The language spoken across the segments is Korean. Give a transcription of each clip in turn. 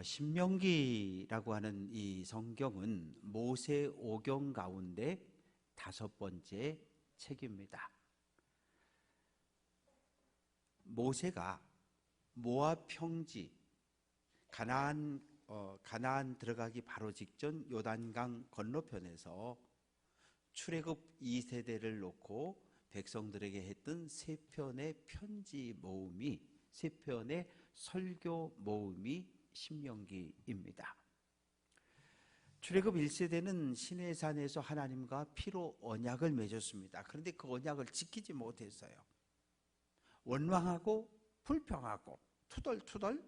어, 신명기라고 하는 이 성경은 모세 오경 가운데 다섯 번째 책입니다. 모세가 모압 평지 가나안 어, 가나안 들어가기 바로 직전 요단강 건너편에서 출애굽 2세대를 놓고 백성들에게 했던 세 편의 편지 모음이 세 편의 설교 모음이 신명기입니다. 출애굽 1세대는 시내산에서 하나님과 피로 언약을 맺었습니다. 그런데 그 언약을 지키지 못했어요. 원망하고 불평하고 투덜투덜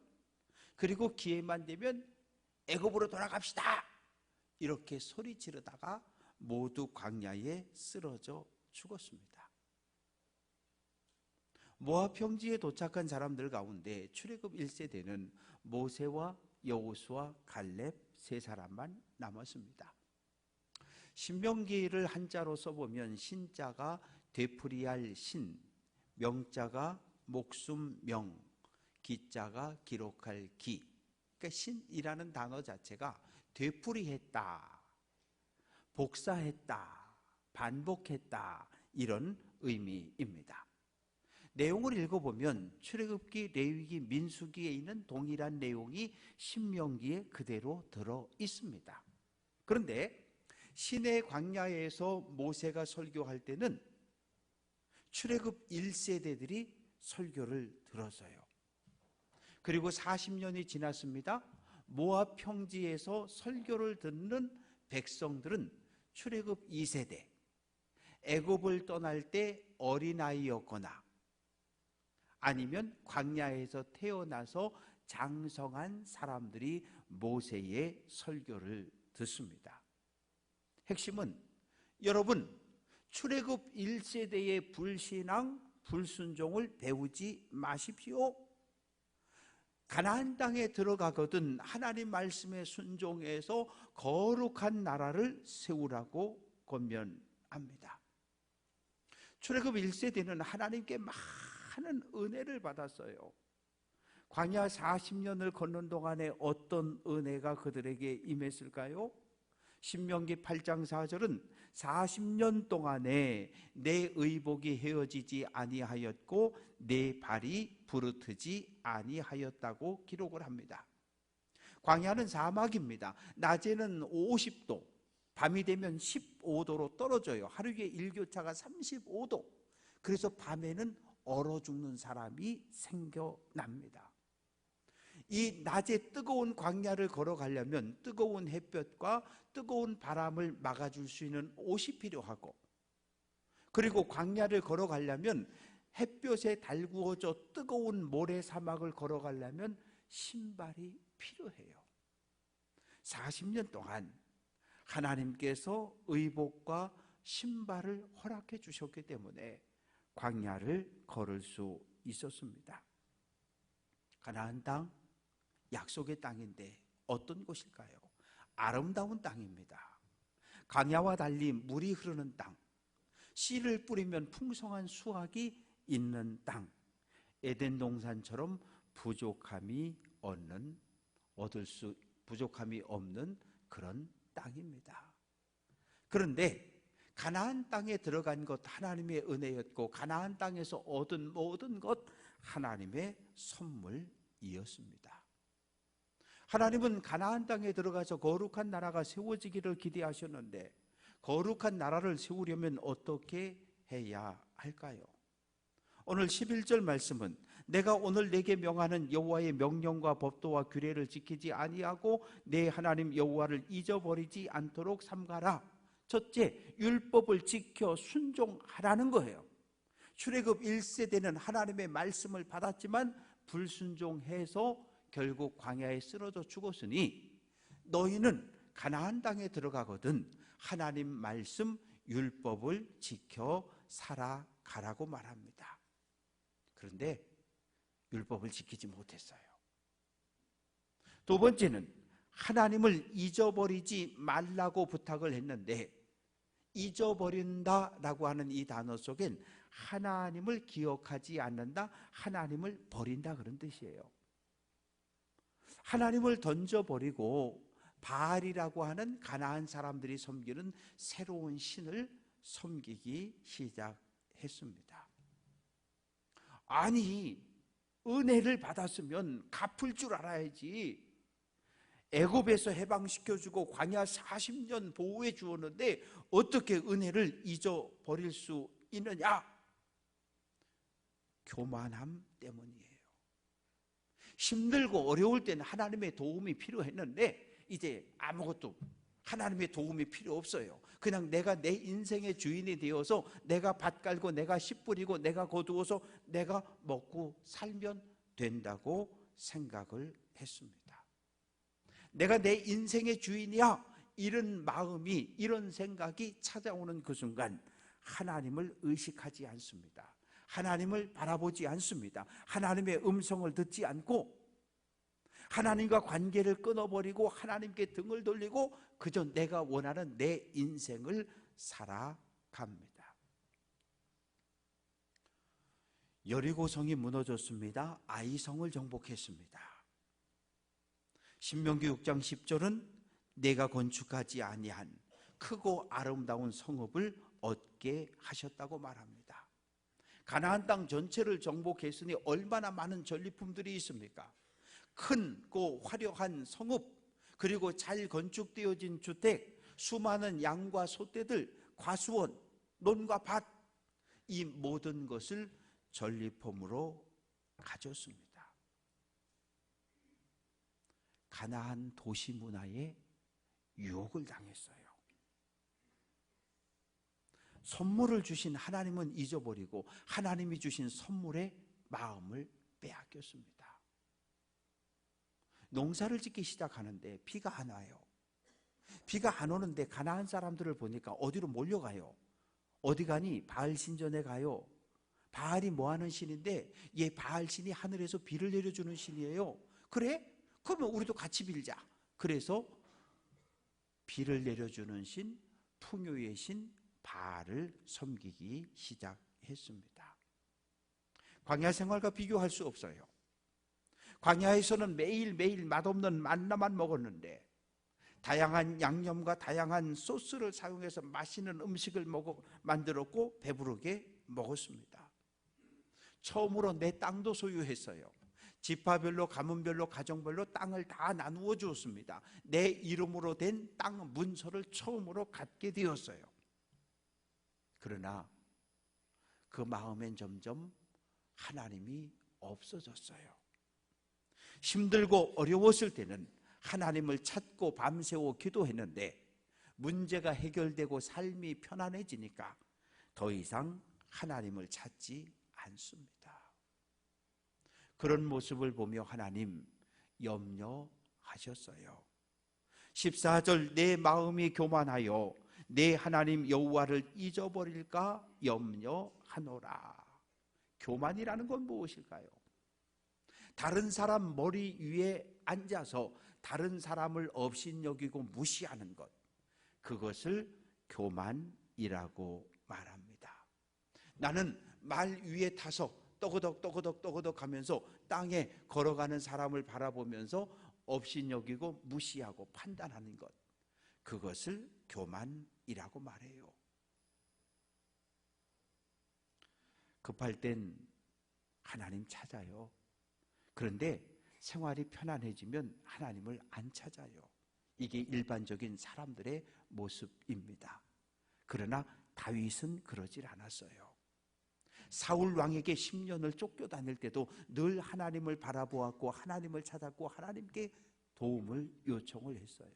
그리고 기회만 되면 애굽으로 돌아갑시다. 이렇게 소리 지르다가 모두 광야에 쓰러져 죽었습니다. 모압 평지에 도착한 사람들 가운데 출애굽 1세대는 모세와 여호수와 갈렙 세 사람만 남았습니다. 신명기를 한자로 써보면 신자가 되풀이할 신, 명자가 목숨 명, 기자가 기록할 기. 그러니까 신이라는 단어 자체가 되풀이했다, 복사했다, 반복했다 이런 의미입니다. 내용을 읽어보면 출애굽기, 레위기, 민수기에 있는 동일한 내용이 신명기에 그대로 들어 있습니다. 그런데 신의 광야에서 모세가 설교할 때는 출애굽 1세대들이 설교를 들어서요. 그리고 40년이 지났습니다. 모압 평지에서 설교를 듣는 백성들은 출애굽 2세대 애굽을 떠날 때 어린아이였거나 아니면 광야에서 태어나서 장성한 사람들이 모세의 설교를 듣습니다. 핵심은 여러분 출애굽 1세대의 불신앙, 불순종을 배우지 마십시오. 가나안 땅에 들어가거든 하나님 말씀에 순종해서 거룩한 나라를 세우라고 권면합니다. 출애굽 1세대는 하나님께 많은 은혜를 받았어요. 광야 40년을 걷는 동안에 어떤 은혜가 그들에게 임했을까요? 신명기 8장 4절은 40년 동안에 내 의복이 헤어지지 아니하였고 내 발이 부르트지 아니하였다고 기록을 합니다. 광야는 사막입니다. 낮에는 50도, 밤이 되면 15도로 떨어져요. 하루에 일교차가 35도. 그래서 밤에는 얼어 죽는 사람이 생겨납니다. 이 낮에 뜨거운 광야를 걸어가려면 뜨거운 햇볕과 뜨거운 바람을 막아줄 수 있는 옷이 필요하고 그리고 광야를 걸어가려면 햇볕에 달구어져 뜨거운 모래 사막을 걸어가려면 신발이 필요해요. 40년 동안 하나님께서 의복과 신발을 허락해 주셨기 때문에 광야를 걸을 수 있었습니다. 가나안 땅 약속의 땅인데 어떤 곳일까요? 아름다운 땅입니다. 강야와 달리 물이 흐르는 땅, 씨를 뿌리면 풍성한 수확이 있는 땅, 에덴 동산처럼 부족함이 얻는 얻을 수 부족함이 없는 그런 땅입니다. 그런데 가나안 땅에 들어간 것 하나님의 은혜였고 가나안 땅에서 얻은 모든 것 하나님의 선물이었습니다. 하나님은 가나안 땅에 들어가서 거룩한 나라가 세워지기를 기대하셨는데 거룩한 나라를 세우려면 어떻게 해야 할까요? 오늘 11절 말씀은 내가 오늘 내게 명하는 여호와의 명령과 법도와 규례를 지키지 아니하고 내 하나님 여호와를 잊어버리지 않도록 삼가라. 첫째, 율법을 지켜 순종하라는 거예요. 출애굽 1세대는 하나님의 말씀을 받았지만 불순종해서 결국 광야에 쓰러져 죽었으니 너희는 가나안 땅에 들어가거든 하나님 말씀 율법을 지켜 살아가라고 말합니다. 그런데 율법을 지키지 못했어요. 두 번째는 하나님을 잊어버리지 말라고 부탁을 했는데 잊어버린다라고 하는 이 단어 속엔 하나님을 기억하지 않는다, 하나님을 버린다 그런 뜻이에요. 하나님을 던져버리고 바알이라고 하는 가나안 사람들이 섬기는 새로운 신을 섬기기 시작했습니다. 아니 은혜를 받았으면 갚을 줄 알아야지. 애굽에서 해방시켜 주고 광야 40년 보호해 주었는데 어떻게 은혜를 잊어버릴 수 있느냐? 교만함 때문이에요. 힘들고 어려울 때는 하나님의 도움이 필요했는데 이제 아무것도 하나님의 도움이 필요 없어요. 그냥 내가 내 인생의 주인이 되어서 내가 밭 깔고 내가 씨 뿌리고 내가 거두어서 내가 먹고 살면 된다고 생각을 했습니다. 내가 내 인생의 주인이야. 이런 마음이, 이런 생각이 찾아오는 그 순간 하나님을 의식하지 않습니다. 하나님을 바라보지 않습니다. 하나님의 음성을 듣지 않고 하나님과 관계를 끊어버리고 하나님께 등을 돌리고 그저 내가 원하는 내 인생을 살아갑니다. 여리고성이 무너졌습니다. 아이성을 정복했습니다. 신명기 6장 10절은 내가 건축하지 아니한 크고 아름다운 성읍을 얻게 하셨다고 말합니다. 가나안 땅 전체를 정복했으니 얼마나 많은 전리품들이 있습니까? 큰고 화려한 성읍 그리고 잘 건축되어진 주택 수많은 양과 소떼들 과수원 논과 밭 이 모든 것을 전리품으로 가졌습니다. 가나안 도시 문화에 유혹을 당했어요. 선물을 주신 하나님은 잊어버리고 하나님이 주신 선물에 마음을 빼앗겼습니다. 농사를 짓기 시작하는데 비가 안 와요. 비가 안 오는데 가나안 사람들을 보니까 어디로 몰려가요? 어디 가니? 바알 신전에 가요. 바알이 뭐 하는 신인데 얘 바알 신이 하늘에서 비를 내려주는 신이에요. 그래? 그러면 우리도 같이 빌자. 그래서 비를 내려주는 신, 풍요의 신 바알을 섬기기 시작했습니다. 광야 생활과 비교할 수 없어요. 광야에서는 매일매일 맛없는 만나만 먹었는데 다양한 양념과 다양한 소스를 사용해서 맛있는 음식을 먹어 만들었고 배부르게 먹었습니다. 처음으로 내 땅도 소유했어요. 지파별로 가문별로 가정별로 땅을 다 나누어 주었습니다. 내 이름으로 된 땅 문서를 처음으로 갖게 되었어요. 그러나 그 마음엔 점점 하나님이 없어졌어요. 힘들고 어려웠을 때는 하나님을 찾고 밤새워 기도했는데 문제가 해결되고 삶이 편안해지니까 더 이상 하나님을 찾지 않습니다. 그런 모습을 보며 하나님 염려하셨어요. 14절 내 마음이 교만하여 내 하나님 여호와를 잊어버릴까 염려하노라. 교만이라는 건 무엇일까요? 다른 사람 머리 위에 앉아서 다른 사람을 업신여기고 무시하는 것. 그것을 교만이라고 말합니다. 나는 말 위에 타서 떠그덕 떠그덕 떠그덕 하면서 땅에 걸어가는 사람을 바라보면서 업신여기고 무시하고 판단하는 것. 그것을 교만이라고 말해요. 급할 땐 하나님 찾아요. 그런데 생활이 편안해지면 하나님을 안 찾아요. 이게 일반적인 사람들의 모습입니다. 그러나 다윗은 그러질 않았어요. 사울 왕에게 10년을 쫓겨 다닐 때도 늘 하나님을 바라보았고 하나님을 찾았고 하나님께 도움을 요청을 했어요.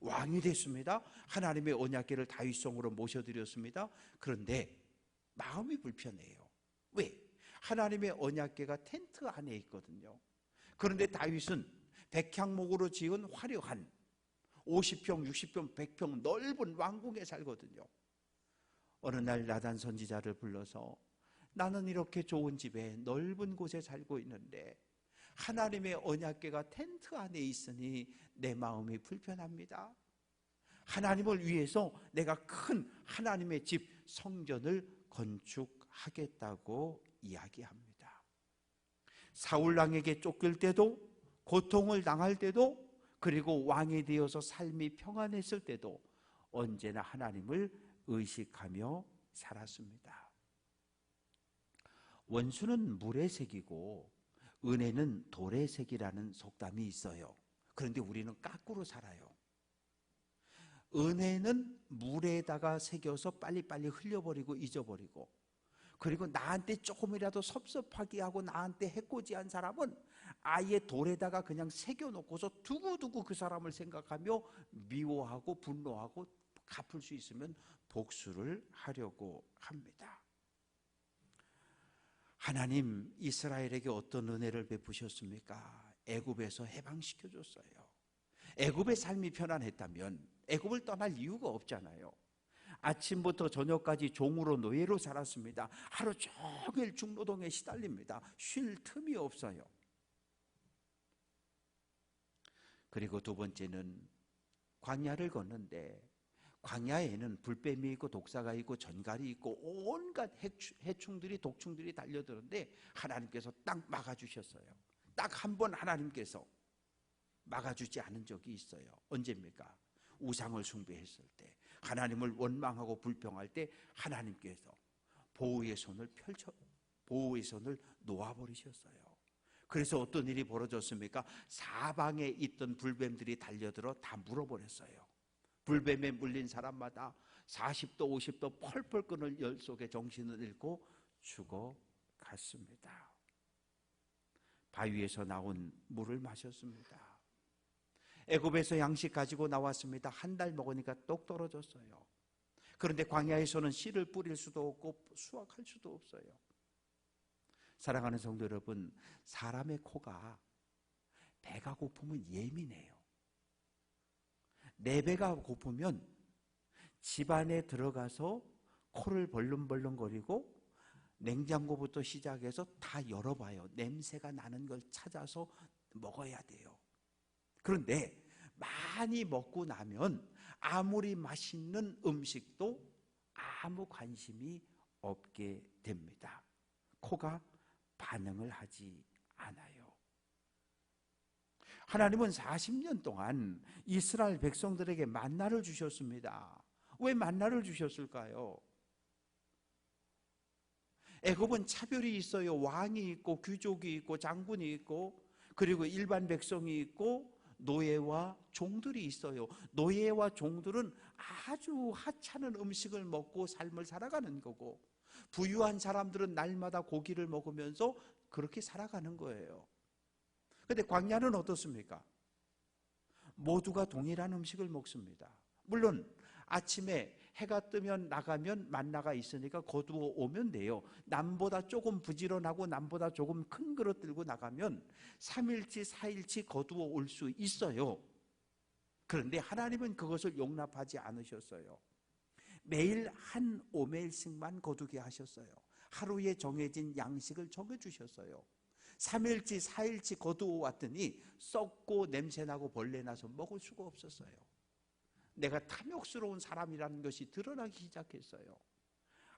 왕이 됐습니다. 하나님의 언약궤를 다윗성으로 모셔드렸습니다. 그런데 마음이 불편해요. 왜? 하나님의 언약궤가 텐트 안에 있거든요. 그런데 다윗은 백향목으로 지은 화려한 50평, 60평, 100평 넓은 왕궁에 살거든요. 어느 날 나단 선지자를 불러서 나는 이렇게 좋은 집에 넓은 곳에 살고 있는데 하나님의 언약궤가 텐트 안에 있으니 내 마음이 불편합니다. 하나님을 위해서 내가 큰 하나님의 집 성전을 건축하겠다고 이야기합니다. 사울 왕에게 쫓길 때도 고통을 당할 때도 그리고 왕이 되어서 삶이 평안했을 때도 언제나 하나님을 의식하며 살았습니다. 원수는 물의 색이고 은혜는 돌의 색이라는 속담이 있어요. 그런데 우리는 까꾸로 살아요. 은혜는 물에다가 새겨서 빨리빨리 흘려버리고 잊어버리고 그리고 나한테 조금이라도 섭섭하게 하고 나한테 해코지한 사람은 아예 돌에다가 그냥 새겨놓고서 두고두고 그 사람을 생각하며 미워하고 분노하고 갚을 수 있으면 복수를 하려고 합니다. 하나님 이스라엘에게 어떤 은혜를 베푸셨습니까? 애굽에서 해방시켜 줬어요. 애굽의 삶이 편안했다면 애굽을 떠날 이유가 없잖아요. 아침부터 저녁까지 종으로 노예로 살았습니다. 하루 종일 중노동에 시달립니다. 쉴 틈이 없어요. 그리고 두 번째는 광야를 걷는데 광야에는 불뱀이 있고 독사가 있고 전갈이 있고 온갖 해충들이 독충들이 달려드는데 하나님께서 딱 막아주셨어요. 딱 한 번 하나님께서 막아주지 않은 적이 있어요. 언제입니까? 우상을 숭배했을 때, 하나님을 원망하고 불평할 때 하나님께서 보호의 손을 펼쳐 보호의 손을 놓아버리셨어요. 그래서 어떤 일이 벌어졌습니까? 사방에 있던 불뱀들이 달려들어 다 물어버렸어요. 불뱀에 물린 사람마다 40도, 50도 펄펄 끓는 열 속에 정신을 잃고 죽어갔습니다. 바위에서 나온 물을 마셨습니다. 애굽에서 양식 가지고 나왔습니다. 한 달 먹으니까 똑 떨어졌어요. 그런데 광야에서는 씨를 뿌릴 수도 없고 수확할 수도 없어요. 사랑하는 성도 여러분, 사람의 코가 배가 고프면 예민해요. 내 배가 고프면 집 안에 들어가서 코를 벌름벌름거리고 냉장고부터 시작해서 다 열어봐요. 냄새가 나는 걸 찾아서 먹어야 돼요. 그런데 많이 먹고 나면 아무리 맛있는 음식도 아무 관심이 없게 됩니다. 코가 반응을 하지 않아요. 하나님은 40년 동안 이스라엘 백성들에게 만나를 주셨습니다. 왜 만나를 주셨을까요? 애굽은 차별이 있어요. 왕이 있고 귀족이 있고 장군이 있고 그리고 일반 백성이 있고 노예와 종들이 있어요. 노예와 종들은 아주 하찮은 음식을 먹고 삶을 살아가는 거고 부유한 사람들은 날마다 고기를 먹으면서 그렇게 살아가는 거예요. 근데 광야는 어떻습니까? 모두가 동일한 음식을 먹습니다. 물론 아침에 해가 뜨면 나가면 만나가 있으니까 거두어 오면 돼요. 남보다 조금 부지런하고 남보다 조금 큰 그릇 들고 나가면 3일치, 4일치 거두어 올 수 있어요. 그런데 하나님은 그것을 용납하지 않으셨어요. 매일 한 오멜씩만 거두게 하셨어요. 하루에 정해진 양식을 정해주셨어요. 3일치, 4일치 거두어 왔더니 썩고 냄새나고 벌레나서 먹을 수가 없었어요. 내가 탐욕스러운 사람이라는 것이 드러나기 시작했어요.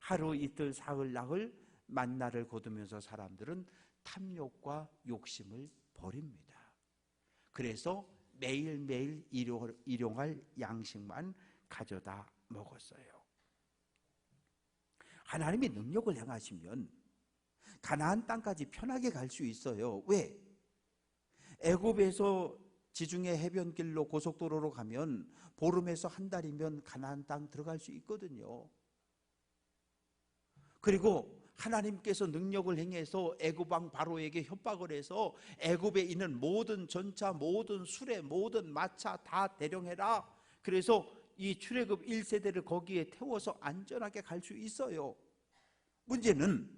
하루 이틀 사흘 나흘 만나를 거두면서 사람들은 탐욕과 욕심을 버립니다. 그래서 매일매일 일용할 양식만 가져다 먹었어요. 하나님이 능력을 행하시면 가나안 땅까지 편하게 갈 수 있어요. 왜? 애굽에서 지중해 해변길로 고속도로로 가면 보름에서 한 달이면 가나안 땅 들어갈 수 있거든요. 그리고 하나님께서 능력을 행해서 애굽 왕 바로에게 협박을 해서 애굽에 있는 모든 전차, 모든 수레, 모든 마차 다 대령해라. 그래서 이 출애굽 1세대를 거기에 태워서 안전하게 갈 수 있어요. 문제는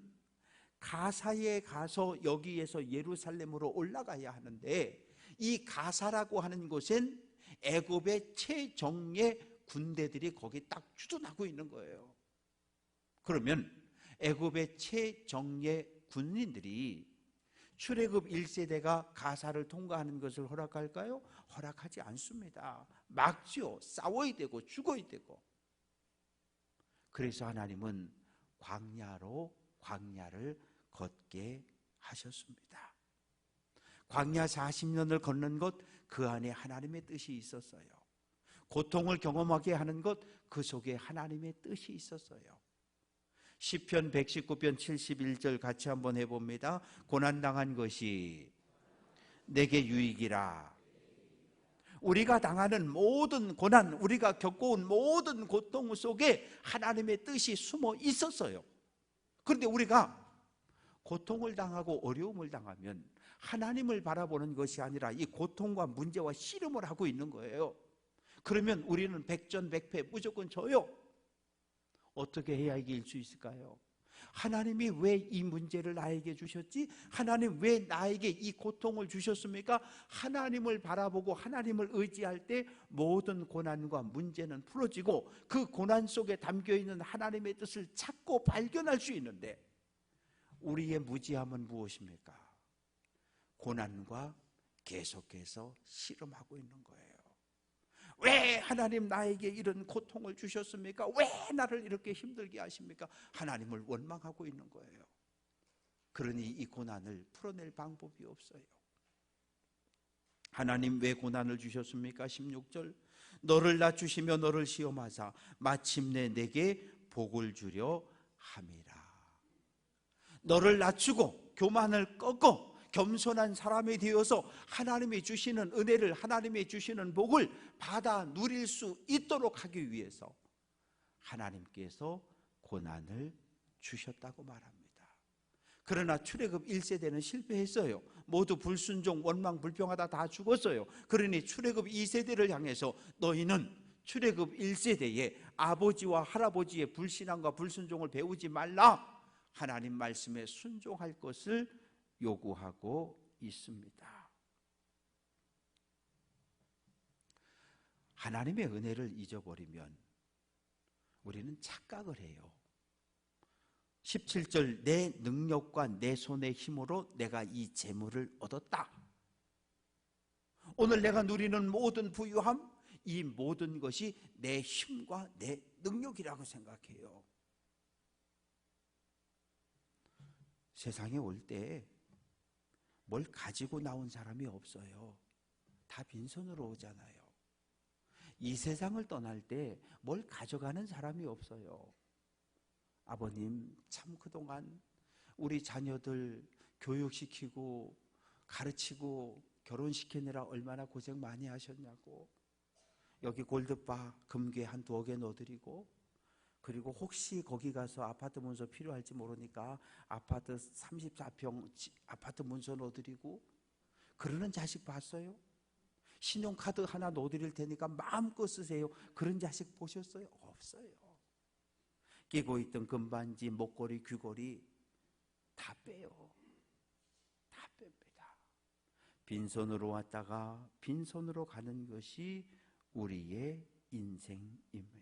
가사에 가서 여기에서 예루살렘으로 올라가야 하는데 이 가사라고 하는 곳엔 애굽의 최정예 군대들이 거기 딱 주둔하고 있는 거예요. 그러면 애굽의 최정예 군인들이 출애굽 1세대가 가사를 통과하는 것을 허락할까요? 허락하지 않습니다. 막지요. 싸워야 되고 죽어야 되고. 그래서 하나님은 광야로 광야를 걷게 하셨습니다. 광야 40년을 걷는 것 그 안에 하나님의 뜻이 있었어요. 고통을 경험하게 하는 것 그 속에 하나님의 뜻이 있었어요. 시편 119편 71절 같이 한번 해 봅니다. 고난 당한 것이 내게 유익이라. 우리가 당하는 모든 고난, 우리가 겪어온 모든 고통 속에 하나님의 뜻이 숨어 있었어요. 그런데 우리가 고통을 당하고 어려움을 당하면 하나님을 바라보는 것이 아니라 이 고통과 문제와 씨름을 하고 있는 거예요. 그러면 우리는 백전백패 무조건 져요. 어떻게 해야 이길 수 있을까요? 하나님이 왜 이 문제를 나에게 주셨지? 하나님 왜 나에게 이 고통을 주셨습니까? 하나님을 바라보고 하나님을 의지할 때 모든 고난과 문제는 풀어지고 그 고난 속에 담겨 있는 하나님의 뜻을 찾고 발견할 수 있는데 우리의 무지함은 무엇입니까? 고난과 계속해서 씨름하고 있는 거예요. 왜 하나님 나에게 이런 고통을 주셨습니까? 왜 나를 이렇게 힘들게 하십니까? 하나님을 원망하고 있는 거예요. 그러니 이 고난을 풀어낼 방법이 없어요. 하나님 왜 고난을 주셨습니까? 16절. 너를 낮추시며 너를 시험하사 마침내 내게 복을 주려 함이라. 너를 낮추고 교만을 꺾어 겸손한 사람이 되어서 하나님이 주시는 은혜를 하나님이 주시는 복을 받아 누릴 수 있도록 하기 위해서 하나님께서 고난을 주셨다고 말합니다. 그러나 출애굽 1세대는 실패했어요. 모두 불순종, 원망, 불평하다 다 죽었어요. 그러니 출애굽 2세대를 향해서 너희는 출애굽 1세대에 아버지와 할아버지의 불신앙과 불순종을 배우지 말라. 하나님 말씀에 순종할 것을 요구하고 있습니다. 하나님의 은혜를 잊어버리면 우리는 착각을 해요. 17절 내 능력과 내 손의 힘으로 내가 이 재물을 얻었다. 오늘 내가 누리는 모든 부유함 이 모든 것이 내 힘과 내 능력이라고 생각해요. 세상에 올 때 뭘 가지고 나온 사람이 없어요. 다 빈손으로 오잖아요. 이 세상을 떠날 때 뭘 가져가는 사람이 없어요. 아버님, 참 그동안 우리 자녀들 교육시키고 가르치고 결혼시키느라 얼마나 고생 많이 하셨냐고. 여기 골드바 금괴 한 두어 개 넣어드리고 그리고 혹시 거기 가서 아파트 문서 필요할지 모르니까 아파트 34평 아파트 문서 넣어드리고 그러는 자식 봤어요? 신용카드 하나 넣어드릴 테니까 마음껏 쓰세요. 그런 자식 보셨어요? 없어요. 끼고 있던 금반지, 목걸이, 귀걸이 다 빼요. 다 뺍니다. 빈손으로 왔다가 빈손으로 가는 것이 우리의 인생입니다.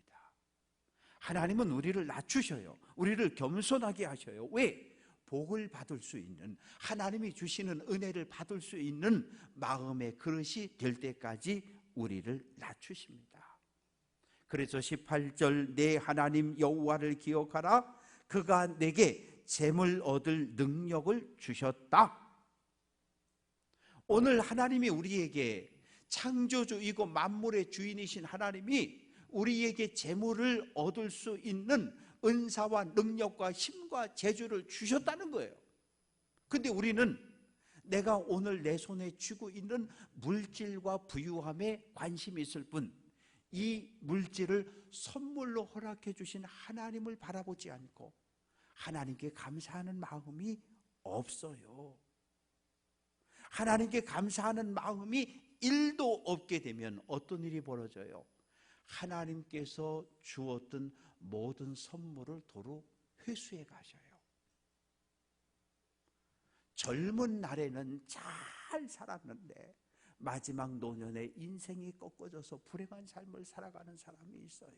하나님은 우리를 낮추셔요. 우리를 겸손하게 하셔요. 왜? 복을 받을 수 있는 하나님이 주시는 은혜를 받을 수 있는 마음의 그릇이 될 때까지 우리를 낮추십니다. 그래서 18절 내 하나님 여호와를 기억하라 그가 내게 재물 얻을 능력을 주셨다. 오늘 하나님이 우리에게 창조주이고 만물의 주인이신 하나님이 우리에게 재물을 얻을 수 있는 은사와 능력과 힘과 재주를 주셨다는 거예요. 근데 우리는 내가 오늘 내 손에 쥐고 있는 물질과 부유함에 관심이 있을 뿐, 이 물질을 선물로 허락해 주신 하나님을 바라보지 않고 하나님께 감사하는 마음이 없어요. 하나님께 감사하는 마음이 일도 없게 되면 어떤 일이 벌어져요? 하나님께서 주었던 모든 선물을 도로 회수해 가셔요. 젊은 날에는 잘 살았는데 마지막 노년에 인생이 꺾어져서 불행한 삶을 살아가는 사람이 있어요.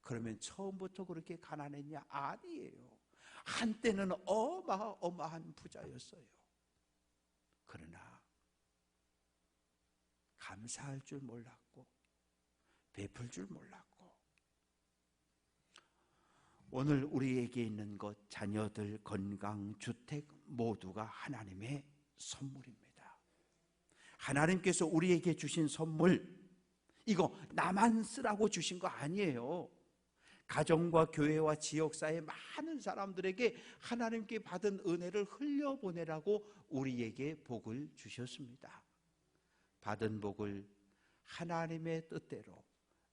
그러면 처음부터 그렇게 가난했냐? 아니에요. 한때는 어마어마한 부자였어요. 그러나 감사할 줄 몰랐고 베풀 줄 몰랐고 오늘 우리에게 있는 것 자녀들 건강 주택 모두가 하나님의 선물입니다. 하나님께서 우리에게 주신 선물, 이거 나만 쓰라고 주신 거 아니에요. 가정과 교회와 지역사회 많은 사람들에게 하나님께 받은 은혜를 흘려보내라고 우리에게 복을 주셨습니다. 받은 복을 하나님의 뜻대로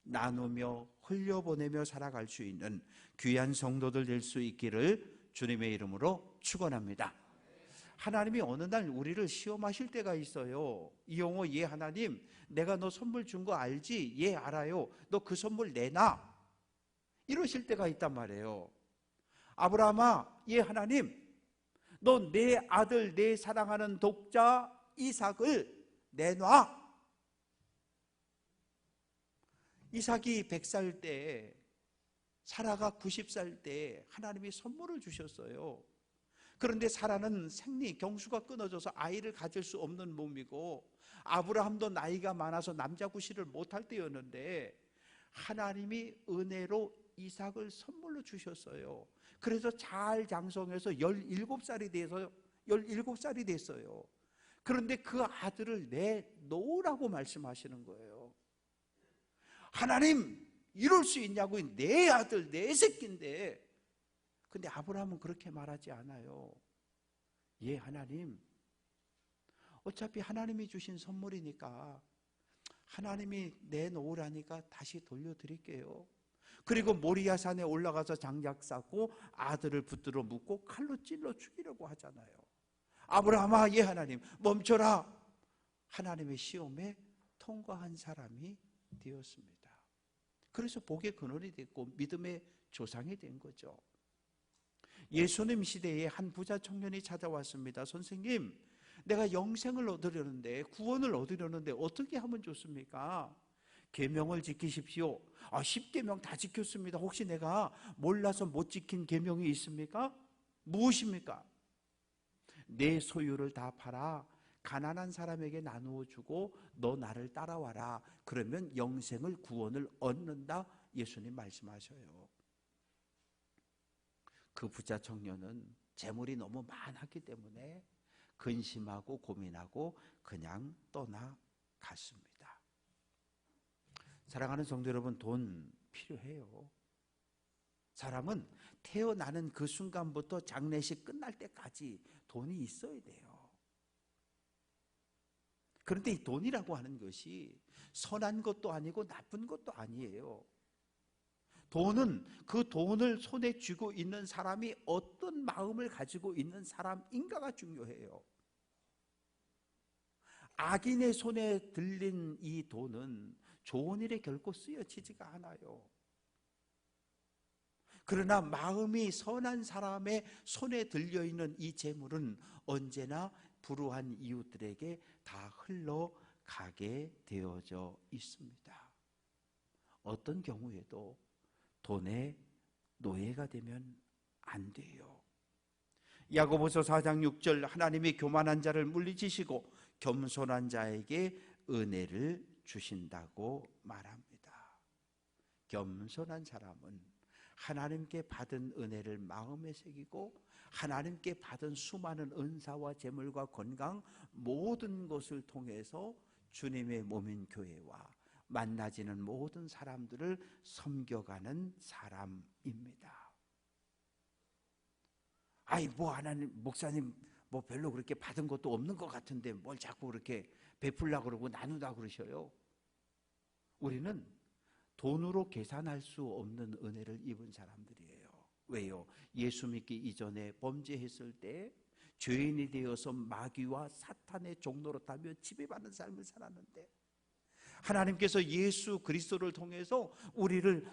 나누며 흘려보내며 살아갈 수 있는 귀한 성도들 될 수 있기를 주님의 이름으로 축원합니다. 하나님이 어느 날 우리를 시험하실 때가 있어요. 이용호 예 하나님, 내가 너 선물 준 거 알지? 예 알아요. 너 그 선물 내놔. 이러실 때가 있단 말이에요. 아브라함아, 예 하나님, 너 내 아들, 내 사랑하는 독자 이삭을 내놔. 이삭이 100살 때, 사라가 90살 때 하나님이 선물을 주셨어요. 그런데 사라는 생리, 경수가 끊어져서 아이를 가질 수 없는 몸이고, 아브라함도 나이가 많아서 남자 구실을 못할 때였는데, 하나님이 은혜로 이삭을 선물로 주셨어요. 그래서 잘 장성해서 17살이 돼서 17살이 됐어요. 그런데 그 아들을 내놓으라고 말씀하시는 거예요. 하나님, 이럴 수 있냐고 내 아들, 내 새끼인데. 근데 아브라함은 그렇게 말하지 않아요. 예, 하나님. 어차피 하나님이 주신 선물이니까 하나님이 내놓으라니까 다시 돌려드릴게요. 그리고 모리아산에 올라가서 장작 쌓고 아들을 붙들어 묶고 칼로 찔러 죽이려고 하잖아요. 아브라함아, 예 하나님, 멈춰라. 하나님의 시험에 통과한 사람이 되었습니다. 그래서 복의 근원이 됐고 믿음의 조상이 된 거죠. 예수님 시대에 한 부자 청년이 찾아왔습니다. 선생님, 내가 영생을 얻으려는데 구원을 얻으려는데 어떻게 하면 좋습니까? 계명을 지키십시오. 아, 10계명 다 지켰습니다. 혹시 내가 몰라서 못 지킨 계명이 있습니까? 무엇입니까? 내 소유를 다 팔아 가난한 사람에게 나누어 주고 너 나를 따라와라. 그러면 영생을 구원을 얻는다. 예수님 말씀하셔요. 그 부자 청년은 재물이 너무 많았기 때문에 근심하고 고민하고 그냥 떠나갔습니다. 사랑하는 성도 여러분, 돈 필요해요. 사람은 태어나는 그 순간부터 장례식 끝날 때까지 돈이 있어야 돼요. 그런데 이 돈이라고 하는 것이 선한 것도 아니고 나쁜 것도 아니에요. 돈은 그 돈을 손에 쥐고 있는 사람이 어떤 마음을 가지고 있는 사람인가가 중요해요. 악인의 손에 들린 이 돈은 좋은 일에 결코 쓰여지지가 않아요. 그러나 마음이 선한 사람의 손에 들려 있는 이 재물은 언제나 불우한 이웃들에게 다 흘러가게 되어져 있습니다. 어떤 경우에도 돈의 노예가 되면 안 돼요. 야고보서 4장 6절 하나님이 교만한 자를 물리치시고 겸손한 자에게 은혜를 주신다고 말합니다. 겸손한 사람은 하나님께 받은 은혜를 마음에 새기고 하나님께 받은 수많은 은사와 재물과 건강 모든 것을 통해서 주님의 몸인 교회와 만나지는 모든 사람들을 섬겨가는 사람입니다. 아이 뭐 하나님 목사님 뭐 별로 그렇게 받은 것도 없는 것 같은데 뭘 자꾸 그렇게 베풀라 그러고 나누다 그러셔요. 우리는 돈으로 계산할 수 없는 은혜를 입은 사람들이에요. 왜요? 예수 믿기 이전에 범죄했을 때 죄인이 되어서 마귀와 사탄의 종로로 타며 지배받는 삶을 살았는데 하나님께서 예수 그리스도를 통해서 우리를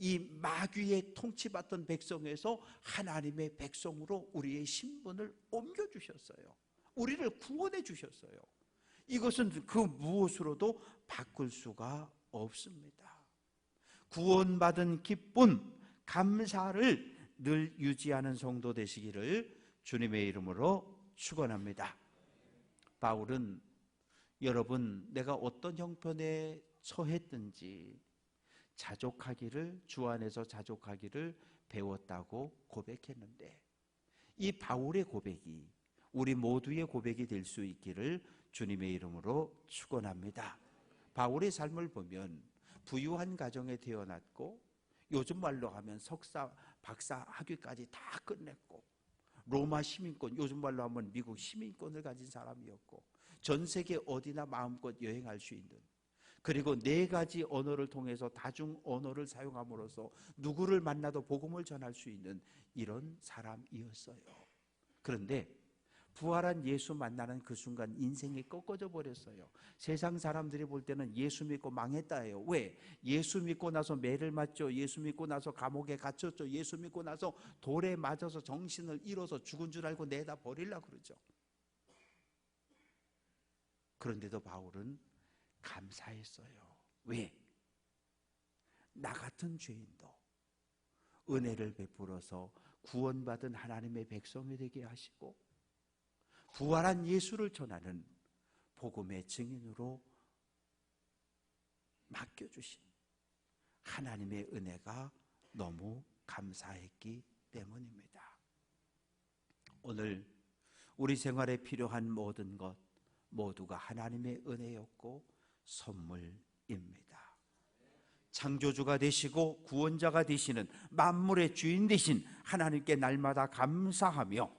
이 마귀의 통치받던 백성에서 하나님의 백성으로 우리의 신분을 옮겨 주셨어요. 우리를 구원해 주셨어요. 이것은 그 무엇으로도 바꿀 수가 없습니다. 구원받은 기쁨, 감사를 늘 유지하는 성도 되시기를 주님의 이름으로 축원합니다. 바울은 여러분 내가 어떤 형편에 처했든지 자족하기를 주 안에서 자족하기를 배웠다고 고백했는데 이 바울의 고백이 우리 모두의 고백이 될 수 있기를 주님의 이름으로 축원합니다. 바울의 삶을 보면 부유한 가정에 태어났고 요즘 말로 하면 석사, 박사 학위까지 다 끝냈고 로마 시민권, 요즘 말로 하면 미국 시민권을 가진 사람이었고 전 세계 어디나 마음껏 여행할 수 있는 그리고 네 가지 언어를 통해서 다중 언어를 사용함으로써 누구를 만나도 복음을 전할 수 있는 이런 사람이었어요. 그런데 부활한 예수 만나는 그 순간 인생이 꺾어져 버렸어요. 세상 사람들이 볼 때는 예수 믿고 망했다예요. 왜? 예수 믿고 나서 매를 맞죠. 예수 믿고 나서 감옥에 갇혔죠. 예수 믿고 나서 돌에 맞아서 정신을 잃어서 죽은 줄 알고 내다 버리려 그러죠. 그런데도 바울은 감사했어요. 왜? 나 같은 죄인도 은혜를 베풀어서 구원받은 하나님의 백성이 되게 하시고 부활한 예수를 전하는 복음의 증인으로 맡겨주신 하나님의 은혜가 너무 감사했기 때문입니다. 오늘 우리 생활에 필요한 모든 것 모두가 하나님의 은혜였고 선물입니다. 창조주가 되시고 구원자가 되시는 만물의 주인 되신 하나님께 날마다 감사하며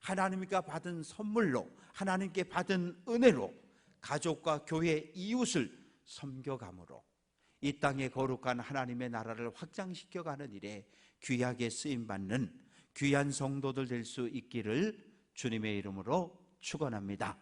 하나님께 받은 선물로 하나님께 받은 은혜로 가족과 교회 이웃을 섬겨감으로 이 땅에 거룩한 하나님의 나라를 확장시켜 가는 일에 귀하게 쓰임 받는 귀한 성도들 될 수 있기를 주님의 이름으로 축원합니다.